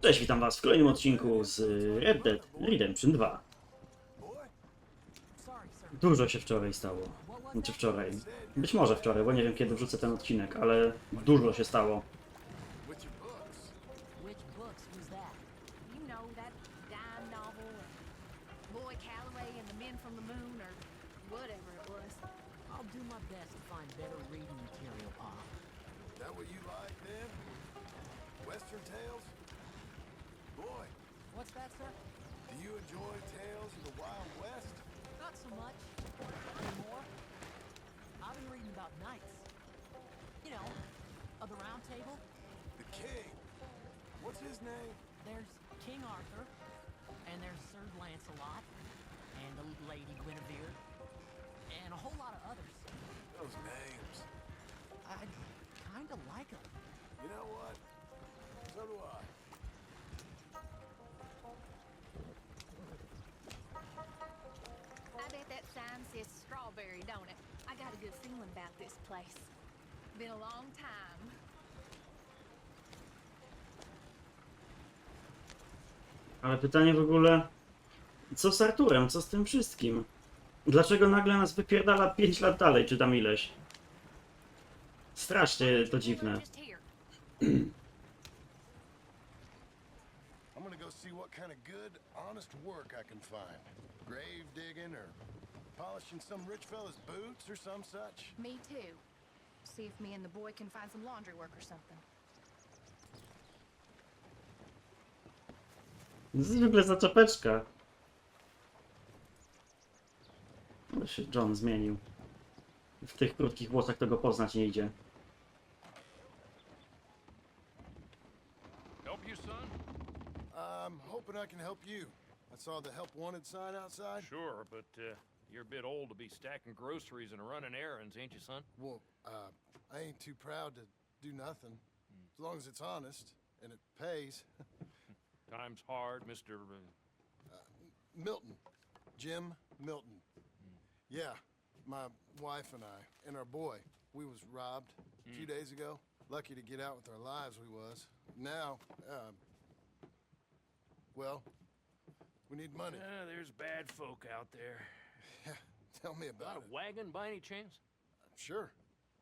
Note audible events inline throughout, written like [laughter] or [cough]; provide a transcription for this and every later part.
Cześć, witam was w kolejnym odcinku z Red Dead Redemption 2. Dużo się wczoraj stało. Znaczy wczoraj. Być może wczoraj, bo nie wiem kiedy wrzucę ten odcinek, ale dużo się stało. Western tales? Boy, What's that, sir? do you enjoy tales of the Wild West? Not so much. Anymore. I've been reading about knights. You know, of the Round Table. The king. What's his name? There's King Arthur, and there's Sir Lancelot, and the Lady Guinevere, and a whole lot of others. Those names. I kinda like them. You know what? So do. I strawberry, don't it? I got a good feeling about this place. Been a long time. Ale pytanie w ogóle, co z Arturem, co z tym wszystkim? Dlaczego nagle nas wypierdala 5 lat dalej, czy tam ileś? Strasznie to dziwne. I'm gonna go see what kind of good, honest work I can find. Grave digging or polishing some rich fella's boots or some such. Me too. See if me and the boy can find some laundry work or something. Zwykle za czapeczka. Ale się John zmienił. W tych krótkich włosach to go poznać nie idzie. Help you, son? I'm hoping I can help you. I saw the help wanted sign outside. Sure, but uh, you're a bit old to be stacking groceries and running errands, ain't you, son? Well, uh, I ain't too proud to do nothing. As long as it's honest and it pays. [laughs] Time's hard, Mr. Uh, Milton. Jim Milton. Yeah, my wife and I and our boy. We was robbed a few days ago. Lucky to get out with our lives we was. Now, uh, well, we need money. uh, there's bad folk out there. Yeah, tell me Got about a wagon by any chance? Sure.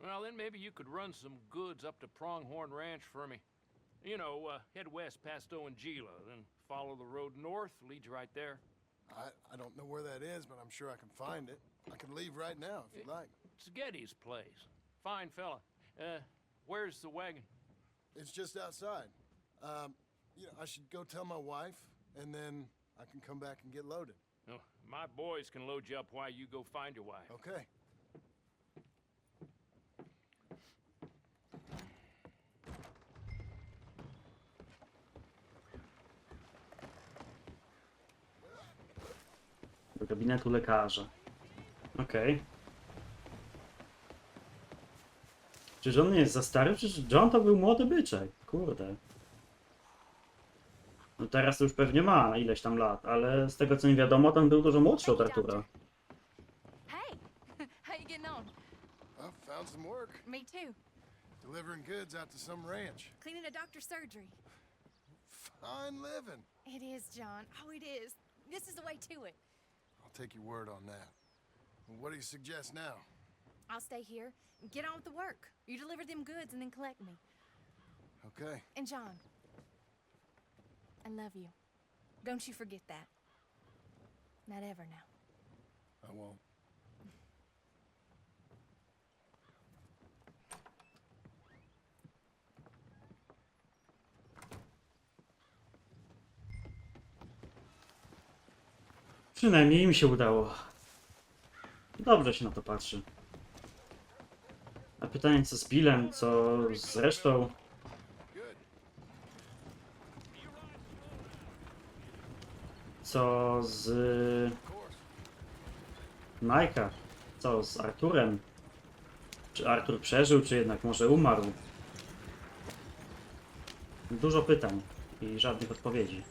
Well, then maybe you could run some goods up to Pronghorn Ranch for me. You know, uh, head west past Owanjila, then follow the road north, leads you right there. I, I don't know where that is, but I'm sure I can find it. I can leave right now if you'd like. It's Getty's place. Fine fella. Uh, where's the wagon? It's just outside. Um, you know, I should go tell my wife, and then I can come back and get loaded. My boys can load you up while you go find your wife. Okay. Do gabinetu lekarza. Okej. Czy John nie jest za stary? Przecież John to był młody byczek. Kurde. No teraz to już pewnie ma ileś tam lat, ale z tego co mi wiadomo, to on był dużo młodszy od Artura. Hey, [laughs] how you getting on? I found some work. Me too. Delivering goods out to some ranch. Cleaning a doctor's surgery. Fine living. It is, John. Oh, it is. This is the way to it. I'll take your word on that. What do you suggest now? I'll stay here and get on with the work. You deliver them goods and then collect me. Okay. And John, I love you. Don't you forget that. Not ever now. I won't. Przynajmniej im się udało. Dobrze się na to patrzy. A pytanie co z Billem, co z resztą? Good. Co z. Majka? Co z Arturem? Czy Artur przeżył, czy jednak może umarł? Dużo pytań i żadnych odpowiedzi.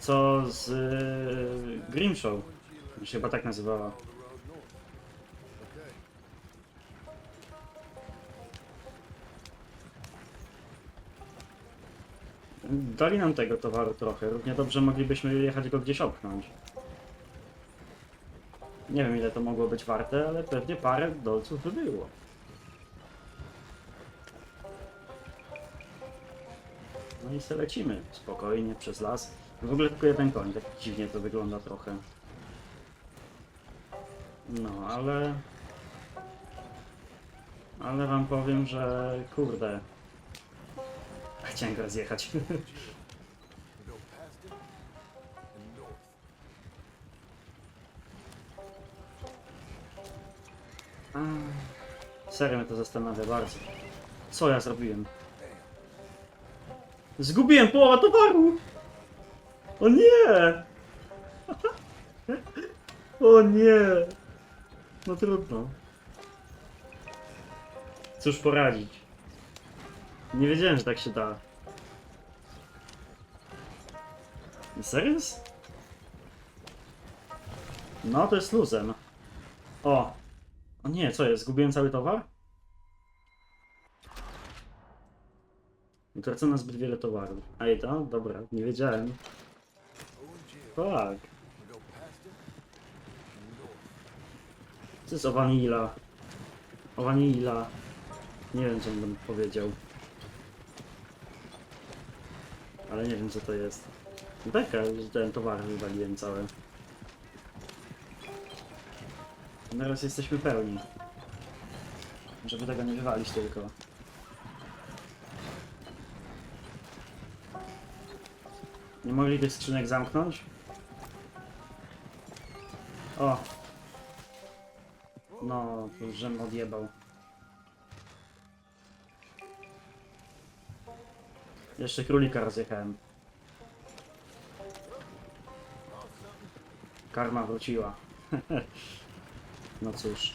Co z Grimshaw? Się chyba tak nazywała. Dali nam tego towaru trochę. Równie dobrze moglibyśmy jechać go gdzieś opchnąć. Nie wiem ile to mogło być warte, ale pewnie parę dolców by było. No i se lecimy spokojnie przez las. W ogóle tylko jeden koń, tak dziwnie to wygląda trochę. No, ale... Ale wam powiem, że kurde... Chciałem go rozjechać. [laughs] Serio mnie to zastanawia bardzo. Co ja zrobiłem? Zgubiłem połowę towaru! O nie! [laughs] O nie! No trudno. Cóż poradzić? Nie wiedziałem, że tak się da. Serio? No to jest luzem. O! O nie, co jest? Zgubiłem cały towar? Utracono zbyt wiele towarów. A i to? Dobra, nie wiedziałem. Tak. Co jest o vanilla? O vanilla. Nie wiem, co bym powiedział. Ale nie wiem, co to jest. Beka, ten towar wywaliłem całe. Teraz jesteśmy pełni. Żeby tego nie wywalić tylko. Nie mogli tych skrzynek zamknąć? O! No, żem odjebał. Jeszcze królika rozjechałem. Karma wróciła. [laughs] no cóż.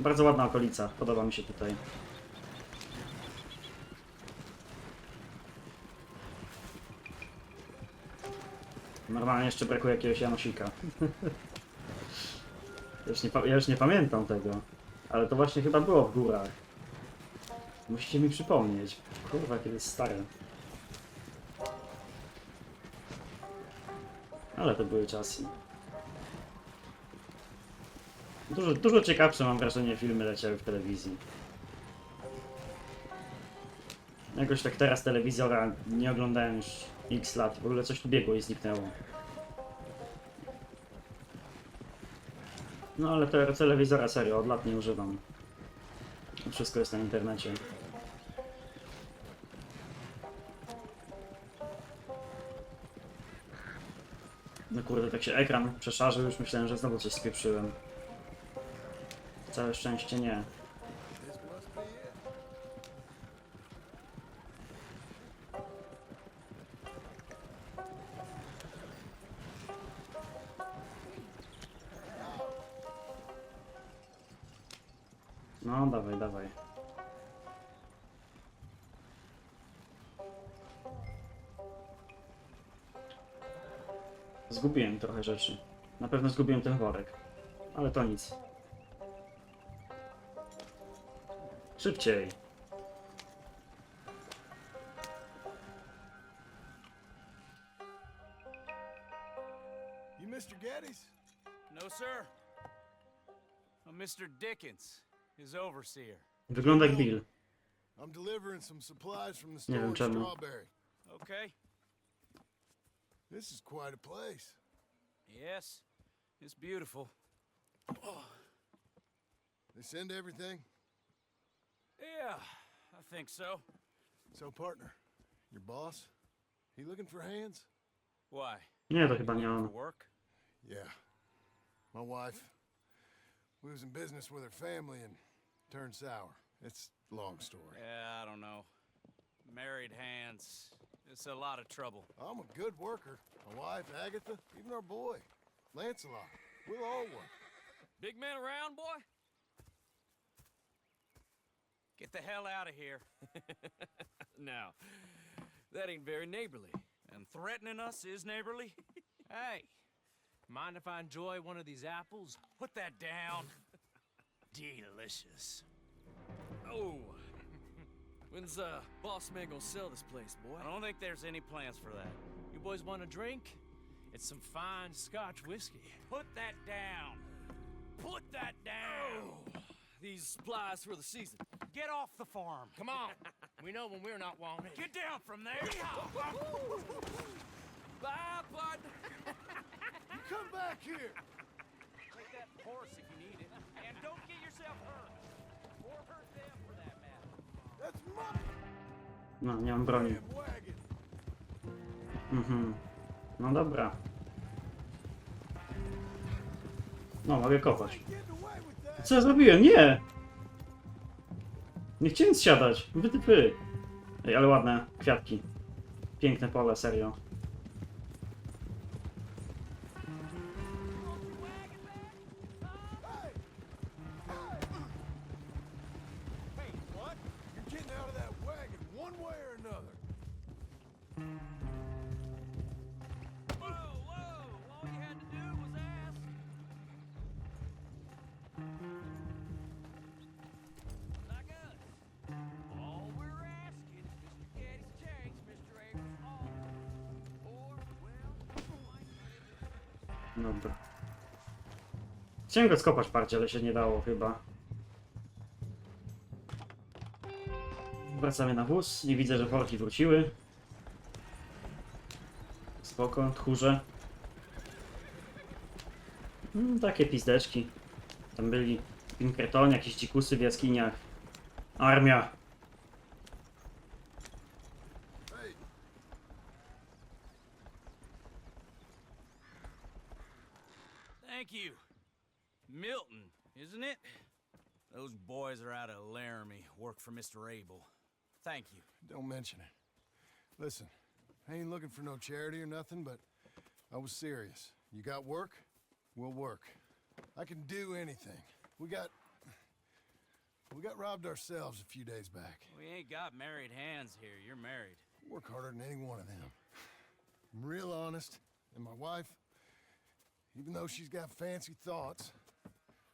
Bardzo ładna okolica, podoba mi się tutaj. Normalnie jeszcze brakuje jakiegoś Janosika. [laughs] Ja już, nie, ja już nie pamiętam tego. Ale to właśnie chyba było w górach. Musicie mi przypomnieć. Kurwa, kiedy jest stare. Ale to były czasy. Dużo, dużo ciekawsze mam wrażenie filmy leciały w telewizji. Jakoś tak teraz telewizora nie oglądałem już x lat. W ogóle coś tu biegło i zniknęło. No ale te telewizora serio, od lat nie używam. Wszystko jest na internecie. No kurde, tak się ekran przeszarzył, już myślałem, że znowu coś spieprzyłem. Całe szczęście nie. No, dawaj, dawaj. Zgubiłem trochę rzeczy. Na pewno zgubiłem ten worek. Ale to nic. Szybciej. You Mr. Geddes? No, sir. I'm Mr. Dickens, his overseer. Wygląda jak Bill. I'm delivering some supplies from the Nie store wiem in czemu. Strawberry. Okay. This is quite a place. Yes, it's beautiful. They send everything? Yeah, I think so. So, partner, your boss, he looking for hands? Why? Nie, to chyba nie For on. work? Yeah. My wife, we was in business with her family and turned sour. It's a long story. Yeah, I don't know. Married hands. It's a lot of trouble. I'm a good worker. My wife, Agatha, even our boy, Lancelot. We'll all work. Big man around, boy? Get the hell out of here. [laughs] now, that ain't very neighborly. And threatening us is neighborly? [laughs] Hey, mind if I enjoy one of these apples? Put that down. [laughs] Delicious. Oh. When's uh boss man gonna sell this place, boy? I don't think there's any plans for that. You boys want a drink? It's some fine Scotch whiskey. Put that down. Put that down. These supplies for the season. Get off the farm. Come on. [laughs] we know when we're not wanted. Get down from there. [laughs] Bye, bud. Come back here! Take that horse if you need it. And don't get yourself hurt. No, nie mam broni. Mhm. No dobra. No, mogę kopać. Co ja zrobiłem? Nie! Nie chciałem zsiadać. Wytypy. Ej, ale ładne kwiatki. Piękne pole, serio. Dobra. Chciałem go skopać parcie, ale się nie dało chyba. Wracamy na wóz. Nie widzę, że worki wróciły. Spoko, tchórze. Mm, takie pizdeczki. Tam byli Pinkerton, jakieś dzikusy w jaskiniach. Armia. Mr. Abel. Thank you. don't mention it. Listen, I ain't looking for no charity or nothing, but I was serious. You got work? We'll work. I can do anything. We got. We got robbed ourselves a few days back. We ain't got married hands here. You're married. Work harder than any one of them. I'm real honest, and my wife, even though she's got fancy thoughts,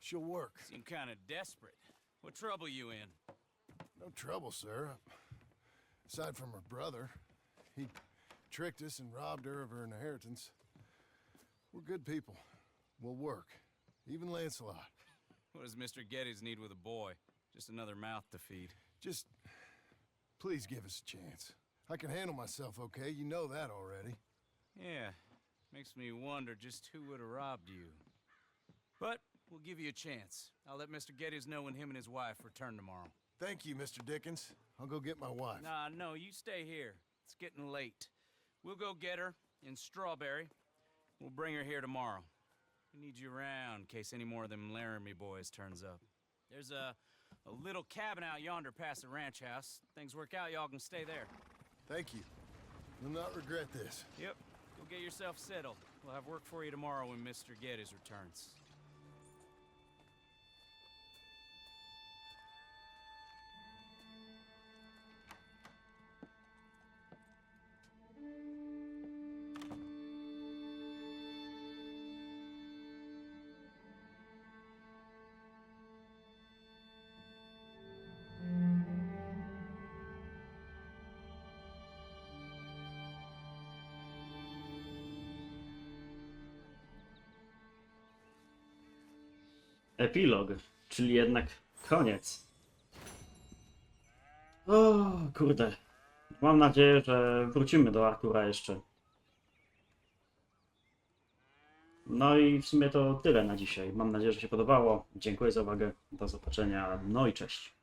she'll work. Seem kind of desperate. What trouble you in? No trouble, sir. Aside from her brother, he tricked us and robbed her of her inheritance. We're good people. We'll work. Even Lancelot. What does Mr. Geddes need with a boy? Just another mouth to feed. Just please give us a chance. I can handle myself okay. You know that already. Yeah, makes me wonder just who would have robbed you. But we'll give you a chance. I'll let Mr. Geddes know when him and his wife return tomorrow. Thank you, Mr. Dickens. I'll go get my wife. Nah, no, you stay here. It's getting late. We'll go get her in Strawberry. We'll bring her here tomorrow. We need you around in case any more of them Laramie boys turns up. There's a, a little cabin out yonder past the ranch house. Things work out, y'all can stay there. Thank you. You'll not regret this. Yep. Go get yourself settled. We'll have work for you tomorrow when Mr. Geddes returns. Epilog, czyli jednak koniec. O, kurde. Mam nadzieję, że wrócimy do Artura jeszcze. No i w sumie to tyle na dzisiaj. Mam nadzieję, że się podobało. Dziękuję za uwagę. Do zobaczenia. No i cześć.